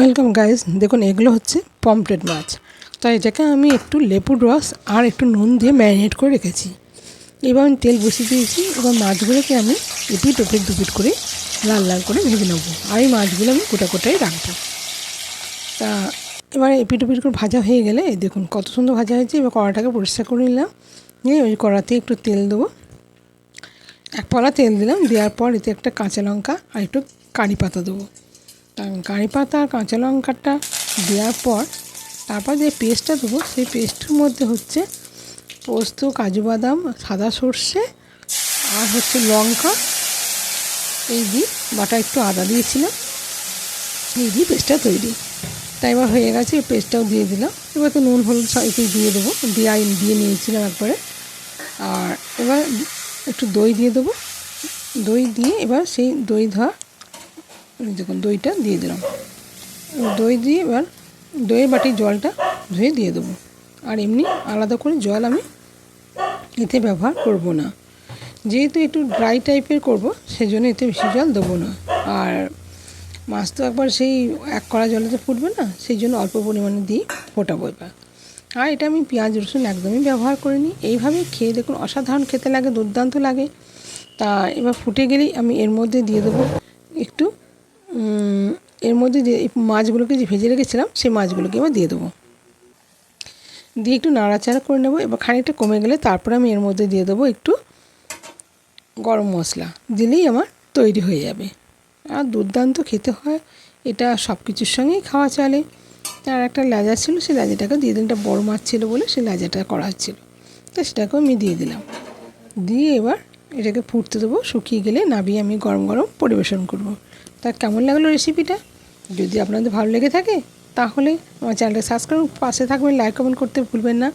Welcome guys দেখুন, এগুলো হচ্ছে পমপ্লেট মাছ। তো এটাকে আমি একটু লেবুর রস আর একটু নুন দিয়ে ম্যারিনেট করে রেখেছি। এবার আমি তেল বসিয়ে দিয়েছি। এবার মাছগুলোকে আমি এপিট ওপিট দুপিট করে লাল লাল করে ভেজে নেব। আর এই মাছগুলো আমি গোটা গোটাই রাখব তা এবার এপিট ওপিট করে ভাজা হয়ে গেলে দেখুন, কত সুন্দর ভাজা হয়েছে। এবার কড়াটাকে পরিষ্কার করে নিলাম। নিয়ে ওই কড়াতে একটু তেল দেবো। এক পলা তেল দিলাম। দেওয়ার পর এতে একটা কাঁচা লঙ্কা আর একটু কারি পাতা দেবো। কারি পাতা আর কাঁচা লঙ্কাটা দেওয়ার পর তারপর যে পেস্টটা দেবো, সেই পেস্টের মধ্যে হচ্ছে পোস্ত, কাজু বাদাম, সাদা সর্ষে আর হচ্ছে লঙ্কা। এই দিয়ে বাটা একটু আদা দিয়েছিলাম। এই দিয়ে পেস্টটা তৈরি। তাই এবার হয়ে গেছে, এই পেস্টটাও দিয়ে দিলাম। এবার তো নুন, হলুদ একটু দিয়ে দেবো। দিয়ে দিয়ে নিয়েছিলাম একবারে। আর এবার একটু দই দিয়ে দেবো। দই দিয়ে এবার সেই দই ধোয়া দেখুন দইটা দিয়ে দিলাম, দই দিয়ে এবার দইয়ের বাটির জলটা ধুয়ে দিয়ে দেবো। আর এমনি আলাদা করে জল আমি এতে ব্যবহার করব না। যেহেতু একটু ড্রাই টাইপের করব, সেজন্য এতে বেশি জল দেবো না। আর মাছ তো একবার সেই এক কড়া জলেতে ফুটবে না, সেই জন্য অল্প পরিমাণে দিয়ে ফোটাবো এবার। আর এটা আমি পেঁয়াজ, রসুন একদমই ব্যবহার করিনি। এইভাবে খেয়ে দেখুন অসাধারণ খেতে লাগে, দুর্দান্ত লাগে। তা এবার ফুটে গেলেই আমি এর মধ্যে দিয়ে দেবো একটু এর মধ্যে যে মাছগুলোকে যে ভেজে রেখেছিলাম, সেই মাছগুলোকে এবার দিয়ে দেবো। দিয়ে একটু নাড়াচাড়া করে নেব, এবার খানিকটা কমে গেলে তারপরে আমি এর মধ্যে দিয়ে দেবো একটু গরম মশলা, দিলেই আমার তৈরি হয়ে যাবে। আর দুর্দান্ত খেতে হয়, এটা সব কিছুর সঙ্গেই খাওয়া চলে। আর একটা লেজা ছিল সেই লেজাটাকে দিয়ে দিন একটা বড়ো মাছ ছিল বলে সেই লেজাটা করা হচ্ছিল। তো সেটাকেও আমি দিয়ে দিলাম। দিয়ে এবার এটাকে ফুটতে দেবো, শুকিয়ে গেলে নাবিয়ে আমি গরম গরম পরিবেশন করব। তা কেমন লাগল রেসিপিটা যদি আপনাদের ভালো লেগে থাকে, তাহলে আমার চ্যানেলটা সাবস্ক্রাইব পাশে থাকবেন লাইক কমেন্ট করতে ভুলবেন না।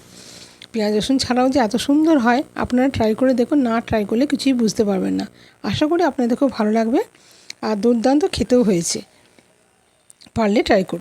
পেঁয়াজ, রসুন ছাড়াও যে এত সুন্দর হয়, আপনারা ট্রাই করে দেখুন, না ট্রাই করলে কিছুই বুঝতে পারবেন না। আশা করি আপনাদের খুব ভালো লাগবে, আর দুর্দান্ত খেতেও হয়েছে। পারলে ট্রাই করুন।